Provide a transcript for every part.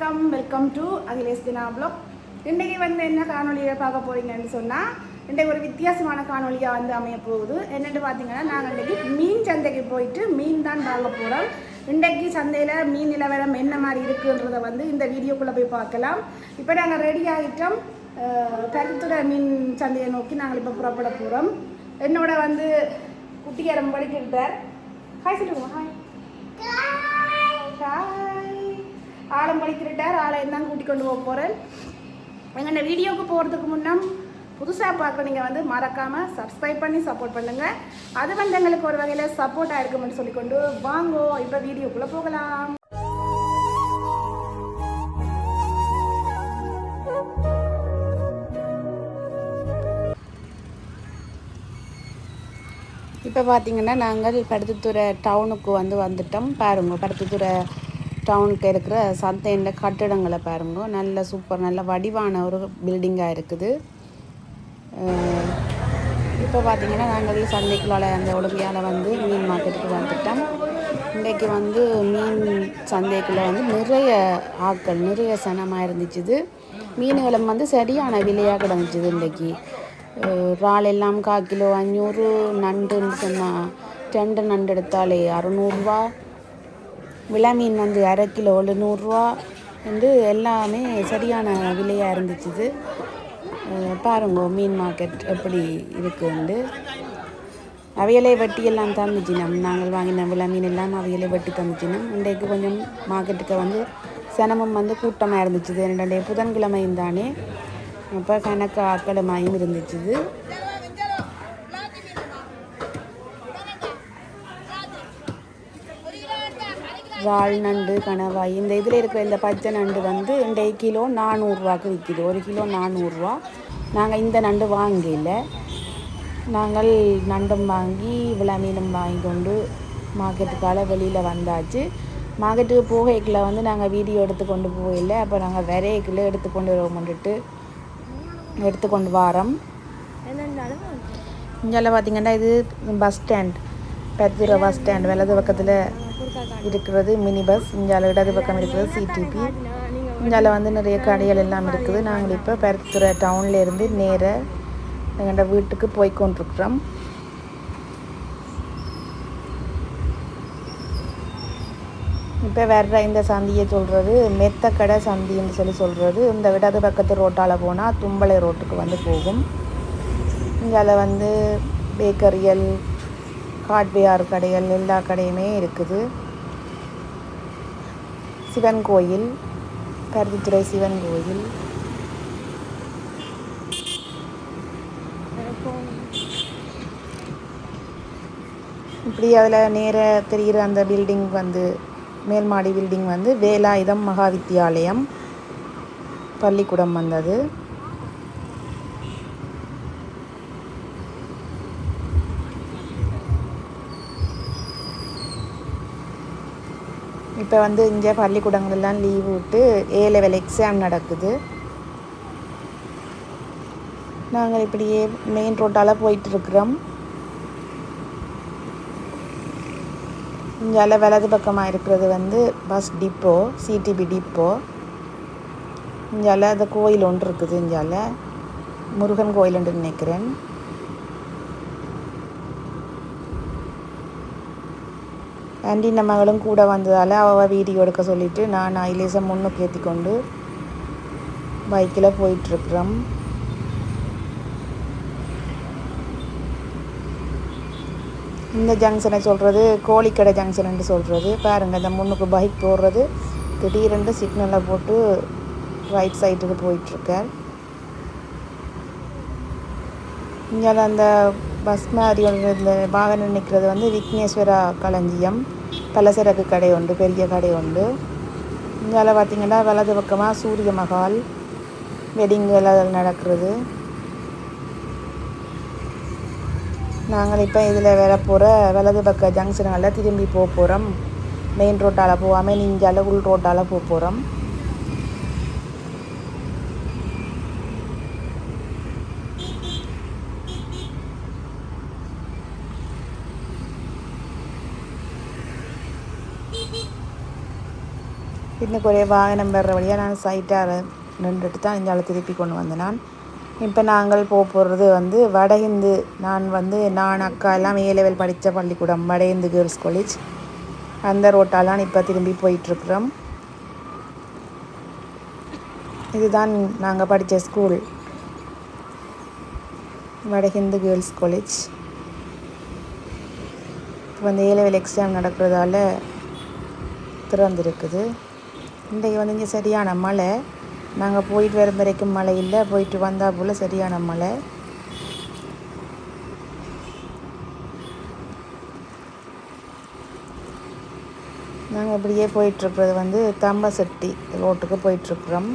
வணக்கம் welcome to Akhilesh Dina blog இன்றைக்கி வந்து என்ன காணொலியை பார்க்க போகிறீங்கன்னு சொன்னால் இன்றைக்கு ஒரு வித்தியாசமான காணொலியாக வந்து அமைய போகுது. என்னென்னு பார்த்தீங்கன்னா நாங்கள் இன்றைக்கி மீன் சந்தைக்கு போயிட்டு மீன் தான் வாங்க போகிறோம் இன்றைக்கு சந்தையில் மீன் நிலவரம் என்ன மாதிரி இருக்குன்றதை வந்து இந்த வீடியோக்குள்ளே போய் பார்க்கலாம். இப்போ நாங்கள் ரெடி ஆகிட்டோம் கருத்துறை மீன் சந்தையை நோக்கி நாங்கள் இப்போ புறப்பட போகிறோம் என்னோட வந்து குட்டியாரம் படிக்கிட்டார் ஹாய் சொல்லுங்க. ஹாய் ஹாய் ஆழம் படிக்கிட்டார் ஆளை தான் கூட்டிக் கொண்டு போக போகிறேன் எங்கள் வீடியோவுக்கு போகிறதுக்கு முன்னே புதுசாக பார்க்க நீங்கள் வந்து மறக்காமல் சப்ஸ்கிரைப் பண்ணி சப்போர்ட் பண்ணுங்கள் அது வந்து எங்களுக்கு ஒரு வகையில் சப்போர்ட்டாக இருக்குமென்னு சொல்லிக்கொண்டு வாங்கோ இப்போ வீடியோக்குள்ளே போகலாம். இப்போ பார்த்தீங்கன்னா நாங்கள் படுத்துத்துறை டவுனுக்கு வந்து வந்துட்டோம். பாருங்க படுத்துத்துறை டவுனுக்கு இருக்கிற சந்தையில் கட்டிடங்களை பாருங்க. நல்ல சூப்பர் நல்ல வடிவான ஒரு பில்டிங்காக இருக்குது. இப்போ பார்த்தீங்கன்னா நாங்கள் சந்தைக்குள்ளால் அந்த உடம்பியால் வந்து மீன் மார்க்கெட்டுக்கு வந்துட்டோம். இன்றைக்கு வந்து மீன் சந்தைக்குள்ளே வந்து நிறைய ஆட்கள் நிறைய சனமாக இருந்துச்சுது. மீன்களும் வந்து சரியான விலையாக கிடந்துச்சுது இன்றைக்கி. இறால் எல்லாம் கால் கிலோ அஞ்சூறு நண்டுன்னு சொன்னால் ரெண்டு நண்டு எடுத்தாலே அறநூறுரூவா விலை மீன் வந்து அரை கிலோ நூறுரூவா வந்து எல்லாமே சரியான விலையாக இருந்துச்சுது. பாருங்க மீன் மார்க்கெட் எப்படி இருக்குண்டு அவையலை வட்டி எல்லாம் தந்துச்சு நாங்கள் வாங்கின விலை மீன் எல்லாம் அவையலை வட்டி தந்துச்சுன்னா இன்றைக்கு கொஞ்சம் மார்க்கெட்டுக்கு வந்து சனமும் வந்து கூட்டமாக இருந்துச்சுது. ரெண்டு புதன்கிழமையும் தானே. அப்போ கணக்கு ஆக்களமாயும் இருந்துச்சுது. இறால் நண்டு கணவாய் இந்த இதில் இருக்கிற இந்த பச்சை நண்டு வந்து இன்றைய கிலோ நானூறுரூவாக்கு விற்கிது. ஒரு கிலோ நானூறுரூவா. நாங்கள் இந்த நண்டு வாங்கல. நாங்கள் நண்டும் வாங்கி விளா மீனும் வாங்கி கொண்டு மார்க்கெட்டுக்கால வெளியில் வந்தாச்சு. மார்க்கெட்டுக்கு போகைக்குள்ள வந்து நாங்கள் வீடியோ எடுத்து கொண்டு போகல. அப்போ நாங்கள் விரைக்குள்ள எடுத்து கொண்டு வருவோம்ட்டு எடுத்து கொண்டு வாரோம். இங்கே பார்த்தீங்கன்னா இது bus stand Perundurai bus stand வலது பக்கத்தில் இருக்கிறது மினி பஸ். இங்கால இடது பக்கம் இருக்கிறது சிடிபி இங்கால வந்து நிறைய கடைகள் எல்லாம் இருக்குது. நாங்கள் இப்போ பெருத்துறை டவுன்லேருந்து நேர எங்களோட வீட்டுக்கு போய் கொண்டிருக்கிறோம் இப்போ வர்ற இந்த சந்தியை சொல்கிறது மெத்தக்கடை சந்தின்னு சொல்லி சொல்கிறது இந்த இடது பக்கத்து ரோட்டால் போனால் தும்பளை ரோட்டுக்கு வந்து போகும். இங்கால வந்து பேக்கரியல் ஹார்ட்வேர் கடைகள் எல்லா கடையுமே இருக்குது. சிவன் கோயில் கருத்துத்துறை சிவன் கோயில். இப்படி அதில் நேர தெரிகிற அந்த பில்டிங் வந்து மேல்மாடி பில்டிங் வந்து வேலாயுதம் மகா வித்தியாலயம் பள்ளிக்கூடம் வந்தது. இப்போ வந்து இங்கே பள்ளிக்கூடங்கள்லாம் லீவ் விட்டு ஏ லெவல் எக்ஸாம் நடக்குது. நாங்கள் இப்படியே மெயின் ரோட்டால் போயிட்டுருக்குறோம். இங்கால வலது பக்கமாக இருக்கிறது வந்து பஸ் டிப்போ சிடிபி டிப்போ இங்கால அந்த கோயில் ஒன்று இருக்குது இங்கால முருகன் கோயிலுன்னு நினைக்கிறேன். ஆண்டி மகளும் கூட வந்ததால் அவள் வீடியோ எடுக்க சொல்லிட்டு நான் ஐலேசம் முன்னுக்கு ஏற்றி கொண்டு பைக்கில் போயிட்டுருக்குறோம். இந்த ஜங்ஷனை சொல்கிறது கோழிக்கடை ஜங்ஷன் சொல்கிறது பாருங்கள் இந்த முன்னுக்கு பைக் போடுறது. திடீரென்று சிக்னலை போட்டு ரைட் சைடுக்கு போயிட்டுருக்கேன். இங்கே அந்த பஸ் மாதிரி இந்த வாகனம் நிற்கிறது வந்து விக்னேஸ்வரா களஞ்சியம். பலசரக்கு கடை உண்டு பெரிய கடை உண்டு. இங்கால பார்த்தீங்கன்னா வலது பக்கமாக சூரிய மகால் வெட்டிங்கள் எல்லாம் நடக்கிறது. நாங்கள் இப்போ இதில் வர போகிற வலது பக்க ஜங்ஷனால் திரும்பி போக போகிறோம் மெயின் ரோட்டால் போகாமல் நீஞ்சால உள் ரோட்டால் போக போகிறோம் இன்னும் குறைய வாகனம் வர்ற வழியாக நான் சைட்டாக நின்றுட்டு தான் இந்தியாவில் திருப்பி கொண்டு வந்தேன் நான். இப்போ நாங்கள் போக போகிறது வந்து வடஹிந்து. நான் வந்து நான் அக்கா எல்லாம் ஏ லெவல் படித்த பள்ளிக்கூடம் வடஹிந்து கேர்ள்ஸ் காலேஜ் அந்த ரோட்டாலாம் இப்போ திரும்பி போயிட்டுருக்குறோம். இதுதான் நாங்கள் படித்த ஸ்கூல் வடஹிந்து கேர்ள்ஸ் காலேஜ் இப்போ வந்து ஏ லெவல் எக்ஸாம் நடக்கிறதால திறந்துருக்குது. இன்றைக்கு வந்து இங்கே சரியான மழை. நாங்கள் போயிட்டு வரும் வரைக்கும் மழை இல்லை. போயிட்டு வந்தால் போல் சரியான மழை. நாங்கள் இப்படியே போயிட்டுருக்கிறது வந்து தம்பசெட்டி ரோட்டுக்கு போயிட்டுருக்குறோம்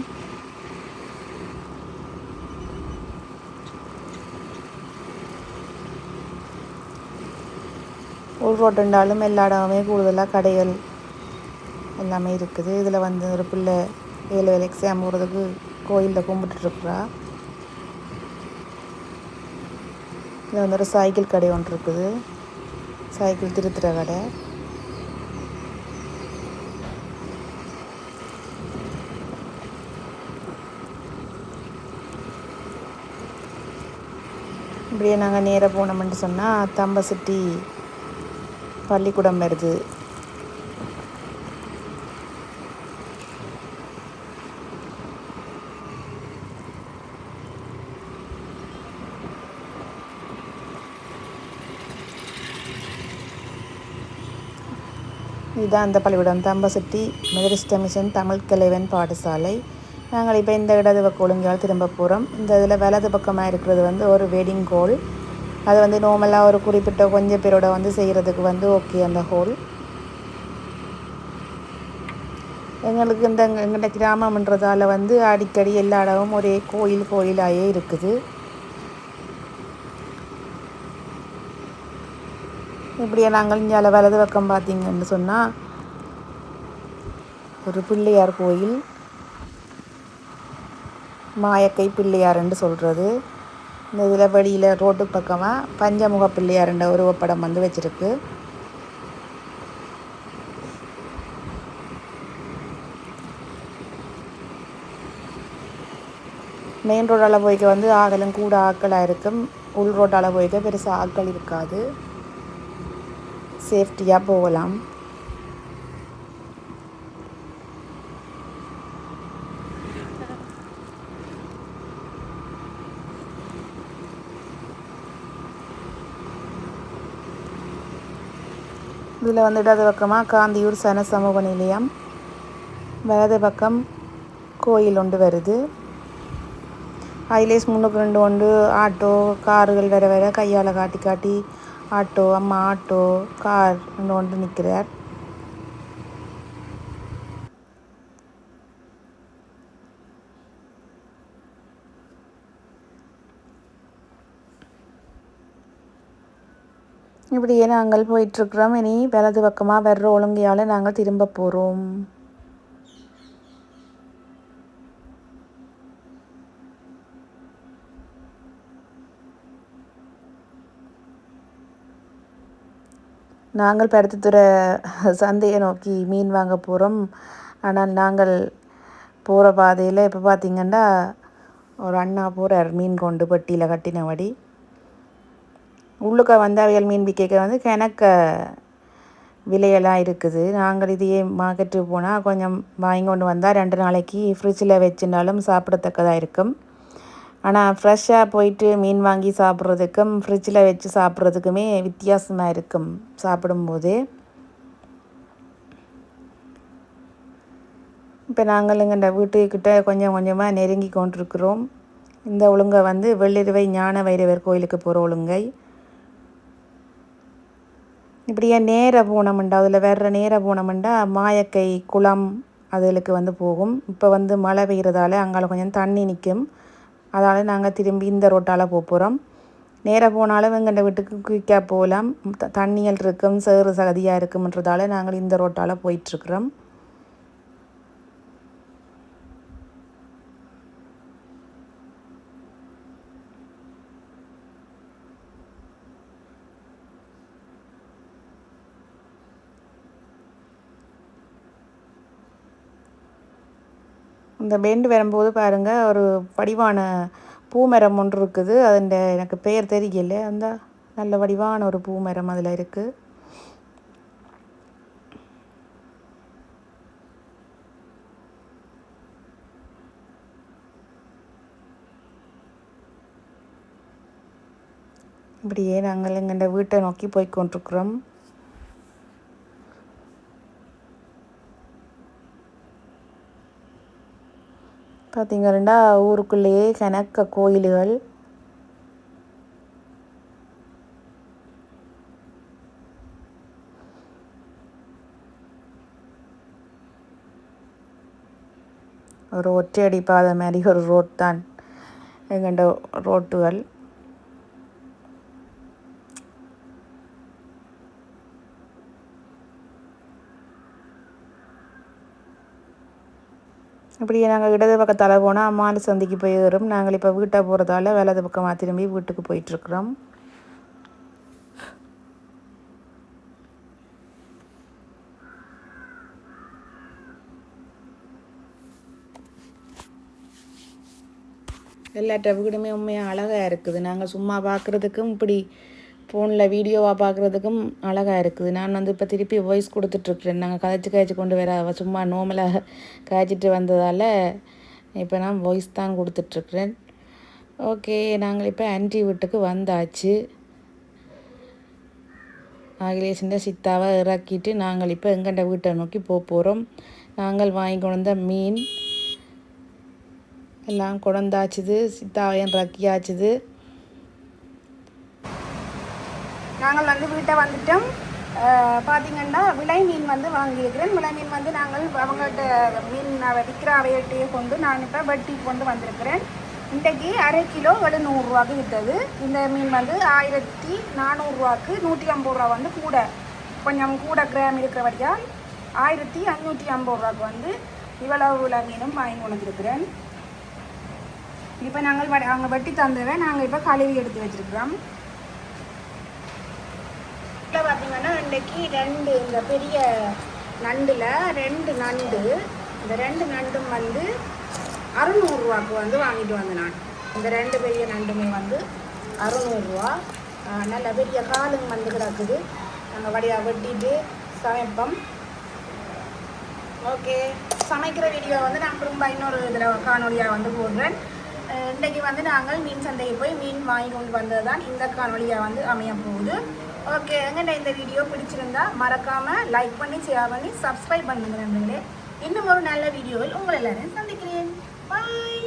உள் ரோட்டுண்டாலும் எல்லா இடமே கூடுதலாக கடைகள் எல்லாமே இருக்குது. இதில் வந்து ஒரு பிள்ளை ஏழு வேலை எக்ஸாம் போகிறதுக்கு கோயிலில் கும்பிட்டுருக்குறா இதில் வந்து ஒரு சைக்கிள் கடை ஒன்று இருக்குது. சைக்கிள் திருத்துற கடை. இப்படியே நாங்கள் நேராக போனோம்னு சொன்னால் தம்பசிட்டி பள்ளிக்கூடம் வருது. இதுதான் அந்த பள்ளிக்கூடம். தம்பசெட்டி மெதரிஸ்ட மிஷன் தமிழ் கிளைவன் பாடசாலை. நாங்கள் இப்போ இந்த இடது பக்கம் ஒழுங்கால் திரும்ப போகிறோம் இந்த இதில் வலது பக்கமாக இருக்கிறது வந்து ஒரு வெட்டிங் ஹோல் அது வந்து நார்மலாக ஒரு குறிப்பிட்ட கொஞ்சம் பேரோட வந்து செய்கிறதுக்கு வந்து ஓகே அந்த ஹோல் எங்களுக்கு இந்த எங்கள்கிட்ட கிராமம்ன்றதால வந்து அடிக்கடி எல்லா இடமும் ஒரே கோயில் கோயிலாகவே இருக்குது. இப்படியே நாங்கள் இங்கே வலது பக்கம் பார்த்தீங்கன்னு சொன்னால் ஒரு பிள்ளையார் கோயில் மாயக்கை பிள்ளையார்ன்னு சொல்கிறது இந்த இதில் வெளியில் ரோட்டு பக்கமாக பஞ்சமுக பிள்ளையார்ன்ற உருவப்படம் வந்து வச்சுருக்கு. மெயின் ரோடால் போய்க்க வந்து ஆகலும் கூட ஆட்களாக இருக்கும் உள் ரோட்டால் போய்க்க பெருசாக ஆட்கள் இருக்காது. சேஃப்டியாக போகலாம். இதில் வந்து இடது பக்கமாக காந்தியூர் சன சமூக நிலையம். வலது பக்கம் கோயில் ஒன்று வருது. ஐலேஸ் முன்னுக்கு ரெண்டு ஒன்று ஆட்டோ கார்கள் வர வர கையால் காட்டி காட்டி ஆட்டோ அம்மா ஆட்டோ கார் ரெண்டு ஒன்று நிற்கிறார் இப்படியே நாங்கள் போயிட்டுருக்குறோம். இனி வலது பக்கமாக வர்ற ஒழுங்கையால் நாங்கள் திரும்ப போகிறோம் நாங்கள் பருத்தித்துறை சந்தையை நோக்கி மீன் வாங்க போகிறோம் ஆனால் நாங்கள் போகிற பாதையில் இப்போ பார்த்திங்கன்னா ஒரு அண்ணா போகிறார் மீன் கொண்டு பெட்டியில் கட்டினபடி உள்ளுக்க வந்து அவையல் மீன் விற்க வந்து கிணக்க விலையெல்லாம் இருக்குது. நாங்கள் இதையே மார்க்கெட்டுக்கு போனால் கொஞ்சம் வாங்கி கொண்டு வந்தால் ரெண்டு நாளைக்கு ஃப்ரிட்ஜில் வச்சுனாலும் சாப்பிடத்தக்கதாக இருக்கும். ஆனால் ஃப்ரெஷ்ஷாக போயிட்டு மீன் வாங்கி சாப்பிட்றதுக்கும் ஃப்ரிட்ஜில் வச்சு சாப்பிட்றதுக்குமே வித்தியாசமாக இருக்கும் சாப்பிடும்போது. இப்போ நாங்கள் இந்த வீட்டுக்கிட்ட கொஞ்சம் கொஞ்சமாக நெருங்கி கொண்டிருக்கிறோம். இந்த ஒழுங்கை வந்து வெள்ளிருவை ஞான வைரவர் கோயிலுக்கு போகிற ஒழுங்கை. இப்படியே நேர போனோம்ண்டா அதில் வேற நேர போனோம்ண்டா மாயக்கை குளம் அதுகளுக்கு வந்து போகும். இப்போ வந்து மழை பெய்கிறதால அங்கே கொஞ்சம் தண்ணி நிற்கும் அதால் நாங்கள் திரும்பி இந்த ரோட்டால் போக போகிறோம் நேராக போனாலும் எங்கள் வீட்டுக்கு குயிக்காக போகலாம் த- தண்ணிகள் இருக்கும் சேறு சகதியாக இருக்கும்ன்றதால நாங்கள் இந்த ரோட்டால் போயிட்டுருக்குறோம் இந்த பெண்டு வரும்போது பாருங்கள் ஒரு வடிவான பூமரம் ஒன்று இருக்குது. அதுண்ட எனக்கு பெயர் தெரியல. அந்த நல்ல வடிவான ஒரு பூமரம் அதில் இருக்குது இப்படியே நாங்கள் எங்கள் வீட்டை நோக்கி போய் கொண்டிருக்கிறோம். பார்த்தீங்கன்னா ஊருக்குள்ளேயே கணக்க கோயில்கள். ஒரு ஒற்றையடி பாதை மாதிரி ஒரு ரோட் தான். எங்கண்ட ரோட்டுகள் இப்படியே நாங்கள் இடது பக்கத்தால் போனால் அம்மாண்டு சந்திக்கு போய் நாங்கள் இப்போ வீட்டை போகிறதால வலது பக்கமாக திரும்பி வீட்டுக்கு போயிட்டுருக்குறோம். எல்லாட்ட வீடுமே உண்மையாக அழகாக இருக்குது. நாங்கள் சும்மா பார்க்குறதுக்கும் இப்படி ஃபோனில் வீடியோவாக பார்க்குறதுக்கும் அழகாக இருக்குது. நான் வந்து இப்போ திருப்பி வாய்ஸ் கொடுத்துட்ருக்குறேன். நாங்கள் கதைச்சி காய்ச்சி கொண்டு வர சும்மா நோமலாக காய்ச்சிட்டு வந்ததால் இப்போ நான் வாய்ஸ் தான் கொடுத்துட்ருக்குறேன். ஓகே நாங்கள் இப்போ ஆன்டி வீட்டுக்கு வந்தாச்சு. அகிலேஷன் சித்தாவை இறக்கிட்டு நாங்கள் இப்போ எங்கண்ட வீட்டை நோக்கி போக போகிறோம் நாங்கள் வாங்கி கொண்டு வந்த மீன் எல்லாம் குழந்தாச்சுது சித்தாவையும் ரக்கியாச்சுது நாங்கள் வந்து வீட்டை வந்துட்டோம். பார்த்தீங்கன்னா விலை மீன் வந்து வாங்கியிருக்கிறேன். விலை மீன் வந்து நாங்கள் அவங்கள்ட்ட மீன் விற்கிற அவையிட்டையே கொண்டு நான் இப்போ வெட்டி கொண்டு வந்திருக்கிறேன். இன்றைக்கு அரை கிலோ எழுநூறுரூவாக்கு விற்றது இந்த மீன் வந்து ஆயிரத்தி நானூறுரூவாக்கு நூற்றி ஐம்பது ரூபா வந்து கூட. கொஞ்சம் கூட கிராம் இருக்கிறபடியால் ஆயிரத்தி அஞ்சூற்றி ஐம்பது ரூபாக்கு வந்து இவ்வளவு விலை மீனும் வாங்கி கொண்டிருக்கிறேன் இப்போ நாங்கள் அங்கே அவங்க வெட்டி தந்ததை நாங்கள் இப்போ கழுவி எடுத்து வச்சிருக்கிறோம். பார்த்தீங்கன்னா இன்றைக்கி ரெண்டு இந்த பெரிய நண்டில் ரெண்டு நண்டு. இந்த ரெண்டு நண்டும் வந்து அறுநூறுவாக்கு வந்து வாங்கிட்டு வந்தேன் நான். இந்த ரெண்டு பெரிய நண்டுமே வந்து அறுநூறுவா. நல்ல பெரிய காலும் வந்து கிடக்குது. நாங்கள் வடியாக வெட்டிட்டு சமைப்போம். ஓகே. சமைக்கிற வீடியோ வந்து நான் திரும்ப இன்னொரு இதில் காணொலியாக வந்து போடுறேன். இன்றைக்கு வந்து நாங்கள் மீன் சந்தைக்கு போய் மீன் வாங்கி கொண்டு வந்தது தான் இந்த காணொலியாக வந்து அமைய போகுது. ஓகே எங்கிட்ட இந்த வீடியோ பிடிச்சிருந்தா மறக்காமல் லைக் பண்ணி ஷேர் பண்ணி சப்ஸ்கிரைப் பண்ணுங்க நண்பர்களே. இன்னும் ஒரு நல்ல வீடியோவில் உங்களை எல்லாரையும் சந்திக்கிறேன். பாய்